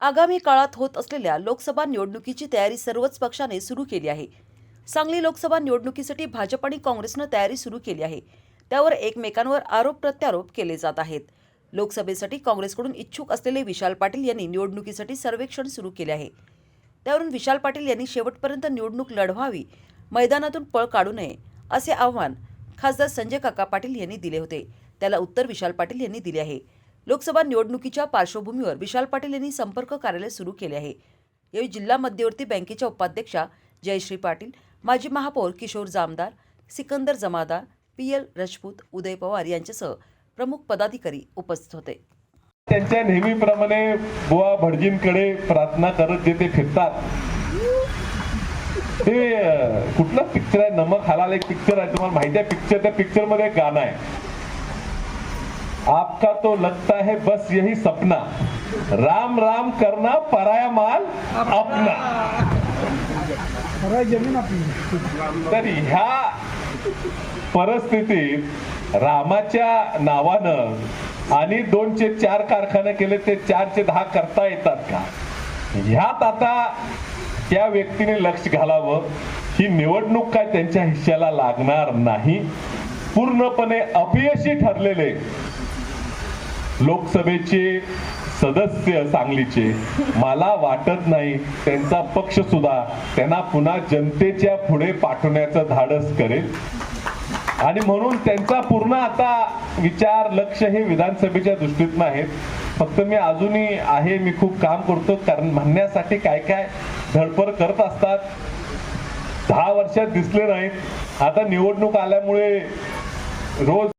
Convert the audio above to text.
आगामी काळात होत असलेल्या लोकसभा निवडणुकीची तयारी सर्वच पक्षाने सुरू केली आहे. सांगली लोकसभा निवडणुकीसाठी भाजप आणि काँग्रेसनं तयारी सुरू केली आहे. त्यावर एकमेकांवर आरोप प्रत्यारोप केले जात आहेत. लोकसभेसाठी काँग्रेसकडून इच्छुक असलेले विशाल पाटील यांनी निवडणुकीसाठी सर्वेक्षण सुरू केले आहे. त्यावरून विशाल पाटील यांनी शेवटपर्यंत निवडणूक लढवावी मैदानातून पळ काढू नये असे आव्हान खासदार संजय काका पाटील यांनी दिले होते. त्याला उत्तर विशाल पाटील यांनी दिले आहे. लोकसभा निवडणुकीच्या पार्श्वभूमीवर विशाल पाटील यांनी संपर्क कार्यालय सुरू केले आहे. यावेळी जिल्हा मध्यवर्ती बँकेच्या उपाध्यक्षा जयश्री पाटील माजी महापौर किशोर जामदार सिकंदर जमादार पी एल राजपूत उदय पवार यांच्यासह प्रमुख पदाधिकारी उपस्थित होते. त्यांच्या नेहमीप्रमाणे बुवा भटजींकडे प्रार्थना करत जे ते फिरतात. ते कुठला पिक्चर आहे? नमक हलाल एक पिक्चर आहे तुम्हाला माहिती आहे? पिक्चर त्या पिक्चरमध्ये गाणं आहे. आपका तो लगता है बस यही सपना। राम राम करना पराया माल अपना। तर ह्या परिस्थितीत रामाच्या नावानं आणि दोनचे चार कारखाने केले ते चारचे दहा करता येतात का? ह्यात आता त्या व्यक्तीने लक्ष घालावं. ही निवडणूक काय त्यांच्या हिश्श्याला लागणार नाही. पूर्णपणे अपयशी ठरलेले लोकसभेचे सदस्य सांगलीचे. मला वाटत नाही त्यांचा पक्ष सुद्धा त्यांना पुन्हा जनतेच्या पुढे पाठवण्याचं धाडस करेल. आणि म्हणून त्यांचा पूर्ण आता विचार लक्ष हे विधानसभेच्या दृष्टीतनं आहेत. फक्त मी अजूनही आहे मी खूप काम करतो कारण म्हणण्यासाठी काय काय धडपड करत असतात. दहा वर्षात दिसले नाहीत. आता निवडणूक आल्यामुळे रोज